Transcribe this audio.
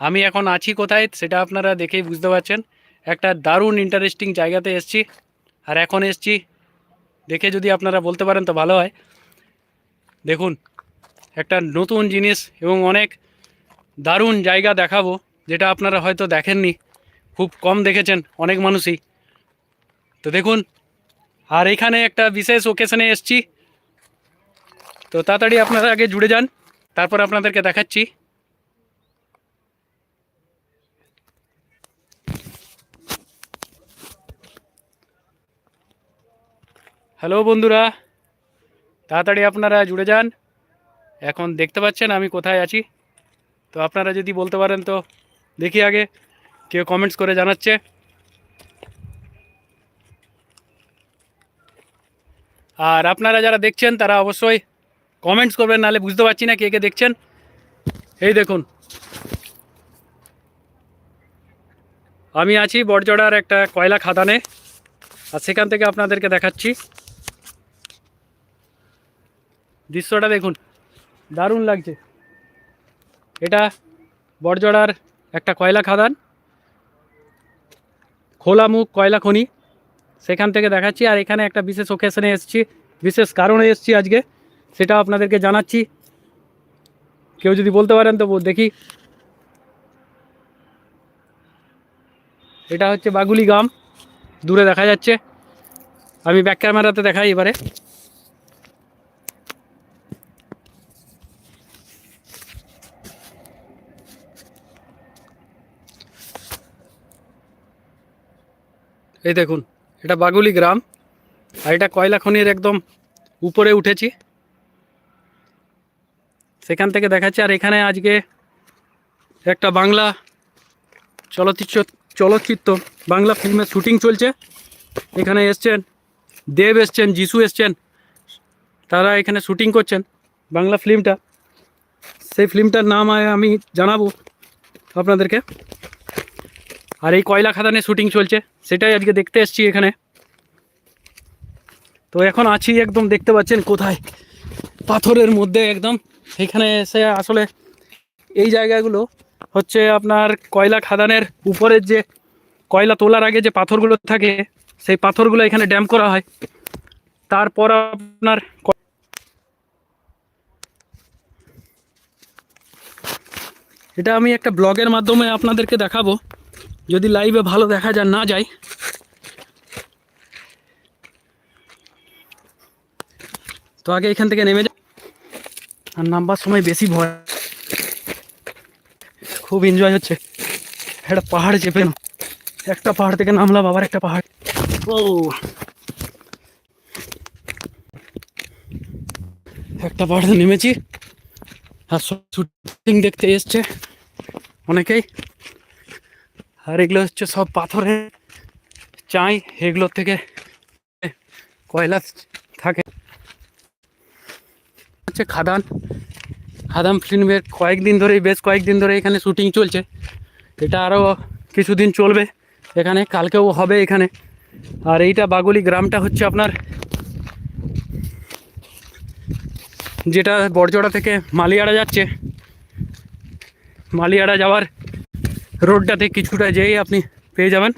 আমি এখন আছি কোথায় সেটা আপনারা দেখেই বুঝতে পারছেন। একটা দারুণ ইন্টারেস্টিং জায়গাতে এসছি। আর এখন এসছি, দেখে যদি আপনারা বলতে পারেন তো ভালো হয়। দেখুন, একটা নতুন জিনিস এবং অনেক দারুণ জায়গা দেখাবো, যেটা আপনারা হয়তো দেখেননি। খুব কম দেখেছেন, অনেক মানুষই। তো দেখুন, আর এখানে একটা বিশেষ ওকেশনে এসছি। তো তাড়াতাড়ি আপনারা আগে জুড়ে যান, তারপর আপনাদেরকে দেখাচ্ছি। হ্যালো বন্ধুরা, তাড়াতাড়ি আপনারা জুড়ে যান। এখন দেখতে পাচ্ছেন আমি কোথায় আছি। তো আপনারা যদি বলতে পারেন তো দেখি আগে, কেউ কমেন্টস করে জানাচ্ছে। আর আপনারা যারা দেখছেন, তারা অবশ্যই কমেন্টস করবেন, নাহলে বুঝতে পারছি না কে কে দেখছেন। এই দেখুন। আমি আছি বড়জড়ার একটা কয়লা খাদানে, আর সেখান থেকে আপনাদেরকে দেখাচ্ছি। দৃশ্যটা দেখুন। দারুণ লাগছে। এটা বড়জড়ার একটা কয়লা খাদান। খোলা মুখ, কয়লা খনি। সেখান থেকে দেখাচ্ছি। আর এখানে একটা বিশেষ ওকেশনে এসেছি, বিশেষ কারণে এসেছি আজকে। সেটা আপনাদেরকে জানাচ্ছি। কেউ যদি বলতে পারেন তো দেখি। এটা হচ্ছে বাগুলি গ্রাম। দূরে দেখা যাচ্ছে। আমি ব্যাক ক্যামেরাতে দেখাই এবারে। এই দেখুন, এটা বাগুলি গ্রাম, আর এটা কয়লা খনির একদম উপরে উঠেছি। সেখান থেকে দেখাচ্ছি, আর এখানে আজকে একটা বাংলা চলচ্চিত্র চলচ্চিত্র, বাংলা ফিল্মের শুটিং চলছে। এখানে এসছেন, দেব এসছেন যিশু এসছেন, তারা এখানে শুটিং করছেন বাংলা ফিল্মটা সেই ফিল্মটার নাম আমি জানাব আপনাদেরকে। আর এই কয়লা খাদানে শুটিং চলছে, সেটাই আজকে দেখতে এসছি এখানে। তো এখন আছি একদম, দেখতে পাচ্ছেন কোথায়? পাথরের মধ্যে একদম। এখানে এসে আসলে এই জায়গাগুলো হচ্ছে আপনার কয়লা খাদানের উপরের যে কয়লা তোলার আগে যে পাথরগুলো থাকে, সেই পাথরগুলো এখানে ড্যাম করা হয়। তারপর আপনার এটা আমি একটা ব্লগের মাধ্যমে আপনাদেরকে দেখাবো। যদি লাইভে ভালো দেখা যায় না যায়। তো আগে এখান থেকে নেমে যা। আর নামবার সময় বেশি ভয়। খুব এনজয় হচ্ছে। একটা পাহাড় চেপে না একটা পাহাড় থেকে নামলাম আবার একটা পাহাড়। ও একটা পাহাড়ে নেমেছি। আর শুটিং দেখতে এসছে অনেকেই। আর এগুলো হচ্ছে সব পাথরে চাই। এগুলোর থেকে কয়লা থাকে। হচ্ছে খাদান। খাদাম ফিল্মের কয়েকদিন ধরেই, বেশ কয়েকদিন ধরে এখানে শুটিং চলছে। এটা আরও কিছুদিন চলবে। এখানে, কালকেও হবে এখানে। আর এইটা বাগুলি গ্রামটা হচ্ছে আপনার, যেটা বড়জোড়া থেকে মালিয়াড়া যাচ্ছে। মালিয়াড়া যাওয়ার রোডটাতে কিছুটা যেই আপনি পেয়ে যাবেন।